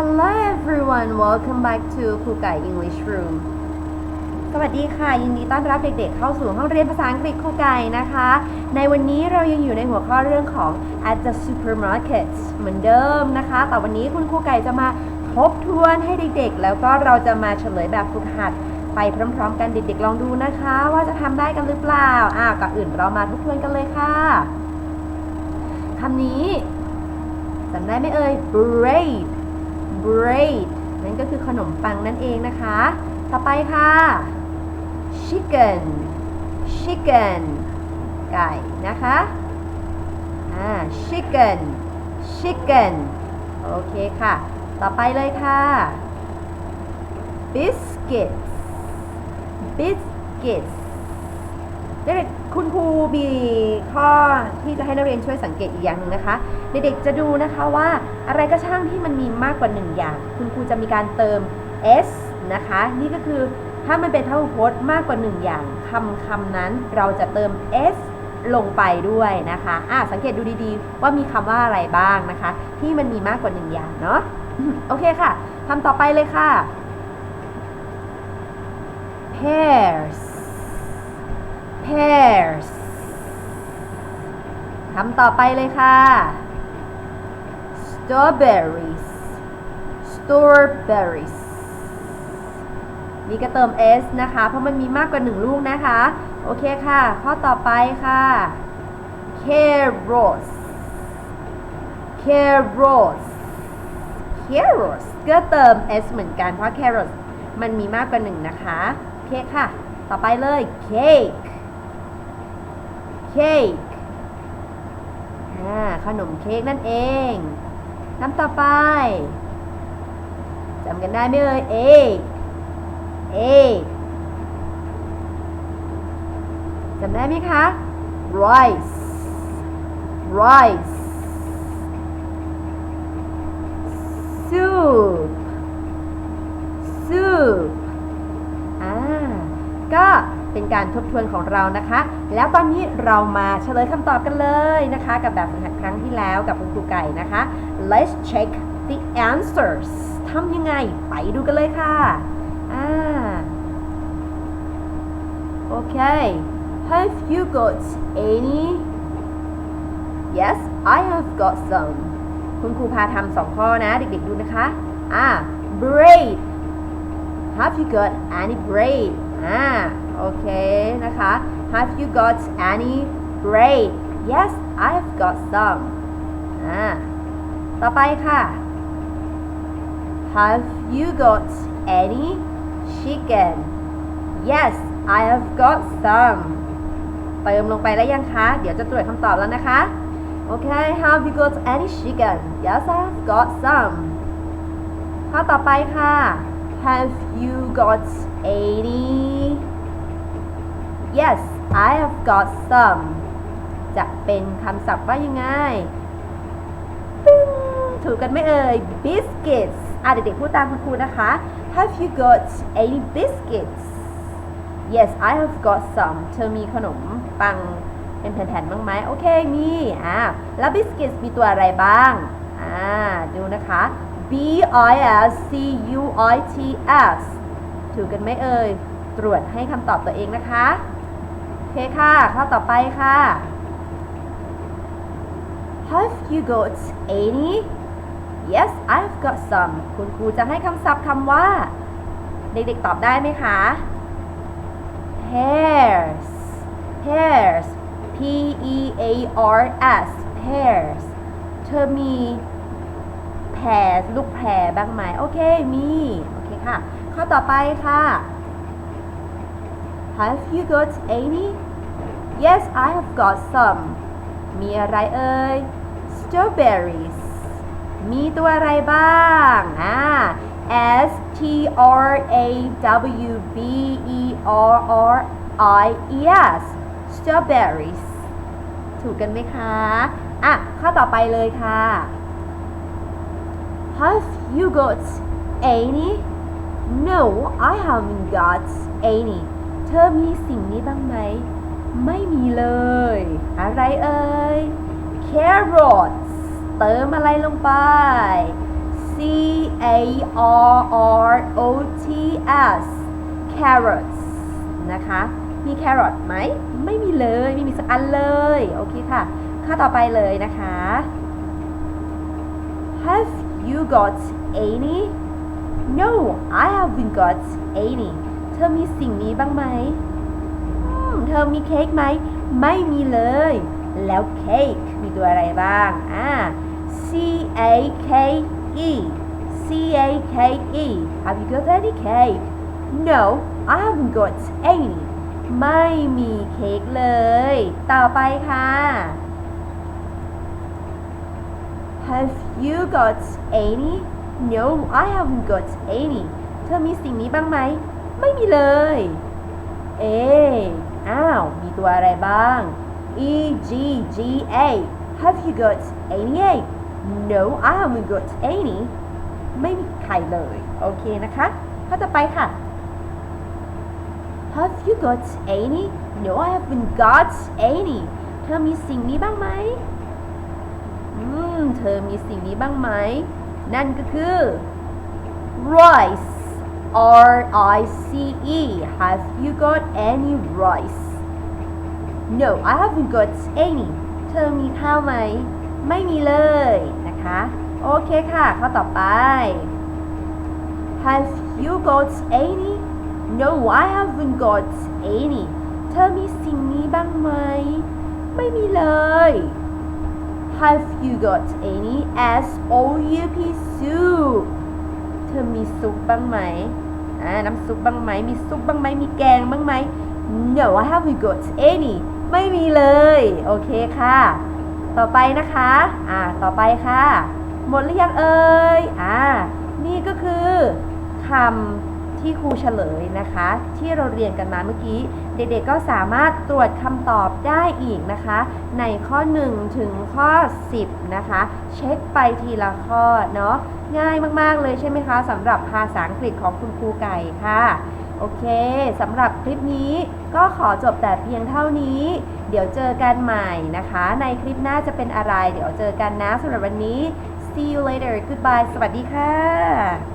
Hello everyone welcome back to ครูไก่ English Room สวัสดีค่ะ ยินดีต้อนรับเด็กๆ เข้าสู่ห้องเรียนภาษาอังกฤษครูไก่นะคะ ในวันนี้เรายังอยู่ในหัวข้อเรื่องของ at the supermarket เหมือนเดิมนะคะ แต่วันนี้คุณครูไก่จะมาทบทวนให้เด็กๆ แล้วก็เราจะมาเฉลยแบบฝึกหัดไปพร้อมๆ กันเด็กๆ ลองดูนะคะ ว่าจะทำได้กันหรือเปล่า อ่าก่อนอื่นเรามาทบทวนกันเลยค่ะคำนี้จำได้ไหมเอ่ย braid braid นั่นก็คือขนมปังนั่นเองนะคะ ต่อไปค่ะ chicken chicken ไก่นะคะอ่า chicken chicken โอเคค่ะ ต่อไปเลยค่ะ biscuits biscuits เด็ก คุณครูมีข้อที่จะให้นักเรียนช่วยสังเกตอีกอย่างหนึ่งนะคะ เด็กๆจะดูนะคะว่าอะไรก็ช่างที่มันมีมากกว่าหนึ่งอย่าง คุณครูจะมีการเติม s นะคะ นี่ก็คือถ้ามันเป็นพหูพจน์มากกว่าหนึ่งอย่างคำคำนั้นเราจะเติม s ลงไปด้วยนะคะอะสังเกตดูดีๆ ว่ามีคำว่าอะไรบ้างนะคะ ที่มันมีมากกว่าหนึ่งอย่างเนาะโอเคค่ะคำต่อไปเลยค่ะ pears pears คำต่อไปเลยค่ะ strawberries strawberries นี่ก็เติม s นะคะ เพราะมันมีมากกว่าหนึ่งลูกนะคะ โอเคค่ะ ข้อต่อไปค่ะ carrots carrots carrots ก็เติม s เหมือนกัน เพราะ carrots มันมีมากกว่าหนึ่งนะคะ โอเคค่ะ ต่อไปเลย cake cake อ่าขนมเค้กนั่นเองน้ำต่อไปจำกันได้ไหมเอ่ย egg egg จำได้ไหมคะ rice rice soup soup อ่าก็ เป็นการทบทวนของเรานะคะ แล้วตอนนี้เรามาเฉลยคำตอบกันเลยนะคะ กับแบบฝึกหัดครั้งที่แล้วกับคุณครูไก่นะคะ let's check the answers ทำยังไงไปดูกันเลยค่ะอ่าโอเค have you got any yes I have got some คุณครูพาทำสองข้อนะ เด็กๆดูนะคะอ่า braid Have you got any braid อ่า โอเคนะคะ Have you got any bread? Yes I have got some อ่าต่อไปค่ะ Have you got any chicken Yes I have got some เติมลงไปแล้วยังคะ เดี๋ยวจะตรวจคำตอบแล้วนะคะ โอเค Have you got any chicken Yes I have got some ข้อต่อไปค่ะ Have you got any Yes I have got some จะเป็นคำศัพท์ว่ายังไง ถูกกันไหมเอ่ย biscuits อะเด็กๆพูดตามคุณครูนะคะ Have you got any biscuits Yes I have got some เธอมีขนมปังเป็นแผ่นๆบ้างไหมโอเคมีอ่าแล้ว biscuits มีตัวอะไรบ้างอ่าดูนะคะ B I S C U I T S ถูกกันไหมเอ่ย ตรวจให้คำตอบตัวเองนะคะ เคค่ะ ข้อต่อไปค่ะ Have you got any Yes I've got some คุณครูจะให้คำศัพท์คำว่า เด็กๆตอบได้ไหมคะ pears pears P E A R S pears เธอมีแพรลูกแพรบ้างไหมโอเค มี โอเคค่ะ ข้อต่อไปค่ะ Have you got any Yes I have got some มีอะไรเอ่ย strawberries มีตัวอะไรบ้างอ่า S T R A W B E R R I E S strawberries ถูกกันไหมคะ อะ ข้อต่อไปเลยค่ะ Have you got any No I haven't got any เธอมีสิ่งนี้บ้างไหม ไม่มีเลย อะไรเอ่ย carrots เติมอะไรลงไป C A R R O T S carrots นะคะ มี carrot ไหม ไม่มีเลย ไม่มีสักอันเลย โอเคค่ะค่าต่อไปเลยนะคะ Have you got any No I haven't got any เธอมีสิ่งนี้บ้างไหม เธอมีเค้กไหม ไม่มีเลย แล้วเค้กมีตัวอะไรบ้างอ่า C A K E C A K E Have you got any cake No I haven't got any ไม่มีเค้กเลย ต่อไปค่ะ Have you got any No I haven't got any เธอมีสิ่งนี้บ้างไหม ไม่มีเลย เอ อ้าว มีตัวอะไรบ้าง E G G A Have you got any egg No I haven't got any ไม่มีใครเลย โอเคนะคะข้อต่อไปค่ะ Have you got any No I haven't got any เธอมีสิ่งนี้บ้างไหมอืม เธอมีสิ่งนี้บ้างไหม นั่นก็คือ rice R I C E Have you got any rice No I haven't got any เธอมีข้าวไหม ไม่มีเลยนะคะ โอเคค่ะข้อต่อไป Have you got any No I haven't got any เธอมีสิ่งนี้บ้างไหม ไม่มีเลย Have you got any S O U P soup เธอมีซุปบ้างไหมอ่า น้ำซุปบ้างไหมมีซุปบ้างไหมมีแกงบ้างไหม No haven't got any ไม่มีเลย โอเคค่ะ ต่อไปนะคะ อ่า ต่อไปค่ะ หมดหรือยังเอ่ย อ่า นี่ก็คือคำ ที่ครูเฉลยนะคะ ที่เราเรียนกันมาเมื่อกี้ เด็กๆก็สามารถตรวจคำตอบได้อีกนะคะ ในข้อ 1 ถึงข้อ 10 นะคะ เช็คไปทีละข้อเนาะง่ายมากๆเลยใช่ไหมคะสำหรับภาษาอังกฤษของคุณครูไก่ค่ะ โอเคสำหรับคลิปนี้ก็ขอจบแต่เพียงเท่านี้ เดี๋ยวเจอกันใหม่นะคะ ในคลิปหน้าจะเป็นอะไร เดี๋ยวเจอกันนะสำหรับวันนี้ see you later goodbye สวัสดีค่ะ